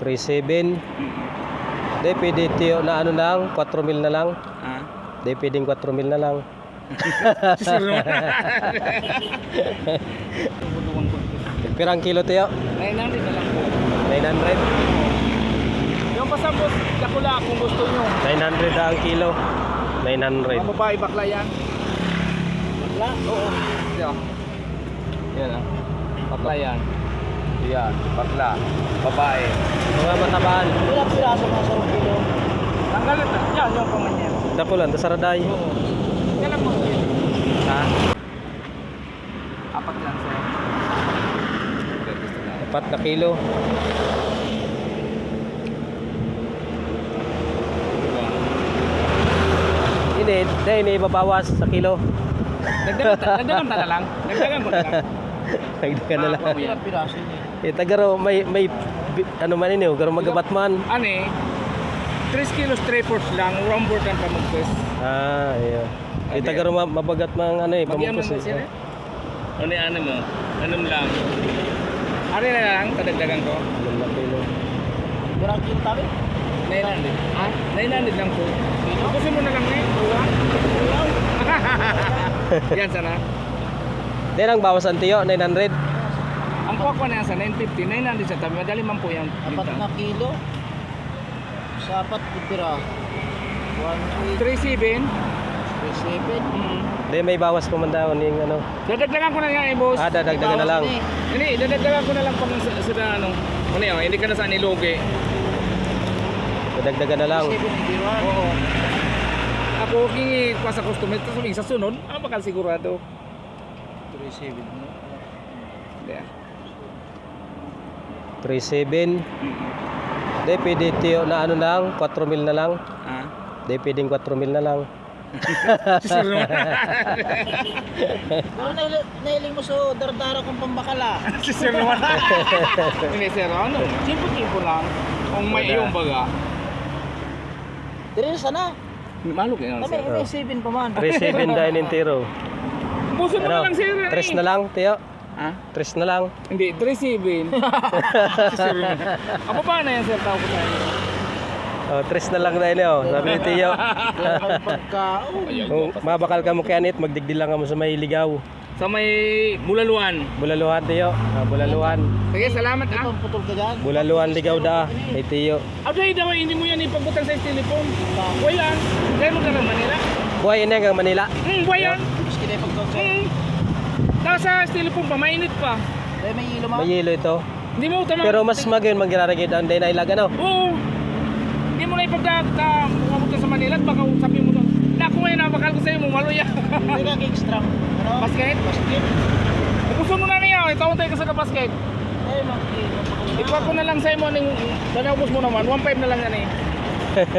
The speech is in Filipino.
3.7. Di, pwede tiyo na ano lang, 4 mil na lang. Ah. Di, pwedeng 4 mil na lang. Pirang kilo tiyo? 900 na lang po. 900. Yung pasabot, dakula kung gusto nyo. 900 na ang kilo. 900. Ang babae bakla yan. Bakla? Oo. Yan. Yan ah. Bakla yan. Yan, bakla. Babae. Mga matabaan. Ilang piraso mga sa kilo? Tanggalin na. Yan, yung pamanyan. Dako lang, dasaraday. Oo. Yan lang mo. Ha? Apat lang sir. Gusto na. 4 na kilo. Hindi, dahil ini ibabawas sa kilo. Dagdagan ta na lang. Dagdagan ko na lang. Nagdagan na lang. Yan. piraso niya. Eh, tagaro, may, may, ano man ini, garo magabat man. Ano eh? 3 kilos 3 fourths lang. Rumbor kan pamugpes. Ah, iya. Eh, tagaro ma- mabagat man ano eh, pamukos eh. Ano yung ano mo? Anong lang? Ano na lang? Kadagdagan ko? Alam na kilo. Pirang kilo tabi? 900. Ha? 900 lang po. Ubusin mo na lang eh. Uwa. Yan sana. Dahil ang bawasan tiyo, 900. Ang kuha ko na yan sa 950, 900 sa tabi. Madali man po yan. Apat na kilo. Sa apat na pira. 1, 37. 8, 7. Mm. Dahil may bawas pa man daw yung ano. Dadagdagan ko na yan eh, boss. Ah, dadagdagan na lang. Hindi, dadagdagan ko na lang pang sa, sa ano. Ano yun, hindi ka na sa nilugi. Dadagdagan na lang. 7 hindi Oo. Ako kingi pa sa customer, tapos sa sunod, ah, bakal sigurado. 37 no? Hindi ah. 3.7. Dahil pwede tiyo na ano lang, 4 mil na lang. Ah. Dahil pwedeng 4 mil na lang. Pero nail- nailing mo sa dardara kong pambakala. si Sir Juan. Hindi Sir, ano? Simple-simple lang. Kung may iyong baga. Dire na sana. Malo kayo Kami Sir. may 7 pa man. 3.7 dahil yung tiro. Puso mo na Ano? lang Sir. eh. 3 na lang, tiyo. Ha? 3 na lang. Hindi, 3-7. si Sir Juan. Apa ba na yan Sir? Tawag ko sa inyo. Oh, 3 na lang dahil oh. Sabi ni pagkaon. Kung mabakal ka mo kaya nit, magdigdil lang ka mo sa may ligaw. Sa may Bulaluan. Bulaluhan tiyo. Ah, bulaluhan. Sige, salamat ah. pa putol ka dyan. Bulaluhan ligaw da. Ay tiyo. Abday daw, hindi mo yan ipagbutang sa telepon. Buhay yan. Meron ka ng Manila. Buhay ini hanggang Manila. Hmm, buhay yan. Miski na yung pagkaon sa. Hmm. Tapos sa telepon pa, mainit pa. Dahil may ilo ma. May yelo ito. Hindi mo tama. Pero mas magayon magiraragid ang day na ilaga no. Oo. Hindi mo na ipagdata mabot sa Manila at baka sabi mo na, Naku ngayon, nabakal ko sa'yo, mumalo yan. Hindi ka extra. Ano? Basket? Basket. Gusto mo na niya, ikaw tayo ka sa basket. Eh, mag- Ikuha ko na lang sa'yo mo, ning, danaubos mo naman, 1.5 na lang yan eh.